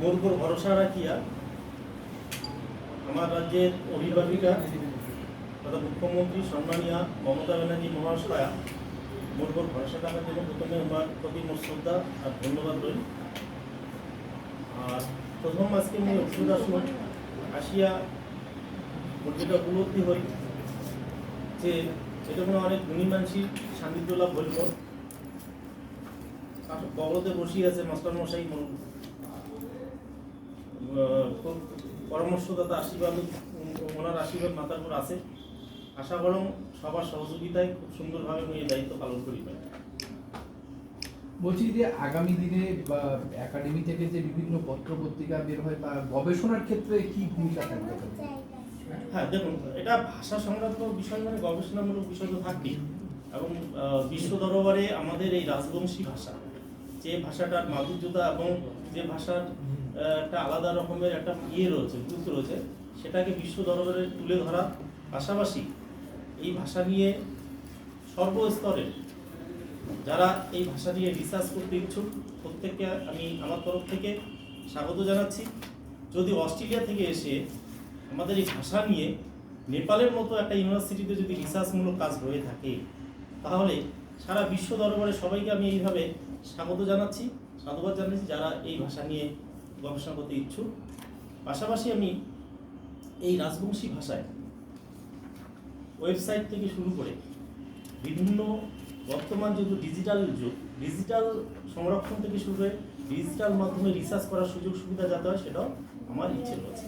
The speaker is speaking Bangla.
মোর উপর ভরসা রাখিয়া আমার রাজ্যের অভিভাবিকা তথা মুখ্যমন্ত্রী সম্মানীয় মমতা ব্যানার্জি মহাশয়া মোর উপর ভরসা রাখার জন্য প্রথমে আমার প্রতি মোর শ্রদ্ধা আর ধন্যবাদ রইল। আর প্রথম আজকে আমি অসুবিধা সময় আসিয়া মোর যেটা উপলব্ধি হই যে এটা কোনো অনেক গুণী মানসিক সান্নিধ্য লাভ হইল। বগলতে বসিয়ে আছে মাস্টার মশাই মোর আহ, খুব পরামর্শদাতা আশীর্বাদ ওনার আশীর্বাদ মাথার উপর আছে। আশা করম সবার সহযোগিতায় খুব সুন্দরভাবে এই দায়িত্ব পালন করি বলছি যে আগামী দিনে বা একাডেমি থেকে যে বিভিন্ন পত্র পত্রিকা বের হয় বা গবেষণার ক্ষেত্রে কি ভূমিকা থাকবে হ্যাঁ দেখুন এটা ভাষা সংক্রান্ত বিষয় মানে গবেষণামূলক বিষয় তো থাকবেই। এবং বিশ্ব দরবারে আমাদের এই রাজবংশী ভাষা যে ভাষাটার মাধুর্যতা এবং যে ভাষার একটা আলাদা রকমের একটা ইয়ে রয়েছে গুরুত্ব রয়েছে। সেটাকে বিশ্ব দরবারে তুলে ধরা। পাশাপাশি এই ভাষা নিয়ে সর্বস্তরের যারা এই ভাষা নিয়ে রিসার্চ করতে ইচ্ছুক, প্রত্যেককে আমি আমার তরফ থেকে স্বাগত জানাচ্ছি। যদি অস্ট্রেলিয়া থেকে এসে আমাদের এই ভাষা নিয়ে নেপালের মতো একটা ইউনিভার্সিটিতে যদি রিসার্চমূলক কাজ হয়ে থাকে, তাহলে সারা বিশ্ব দরবারে সবাইকে আমি এইভাবে স্বাগত জানাচ্ছি, সাধুবাদ জানাচ্ছি যারা এই ভাষা নিয়ে গবেষণা করতে ইচ্ছুক। পাশাপাশি আমি এই রাজবংশী ভাষায় ওয়েবসাইট থেকে শুরু করে বিভিন্ন বর্তমান যেহেতু ডিজিটাল যুগ, ডিজিটাল সংরক্ষণ থেকে শুরু করে ডিজিটাল মাধ্যমে রিসার্চ করার সুযোগ সুবিধা যাতে হয় সেটাও আমার ইচ্ছে রয়েছে।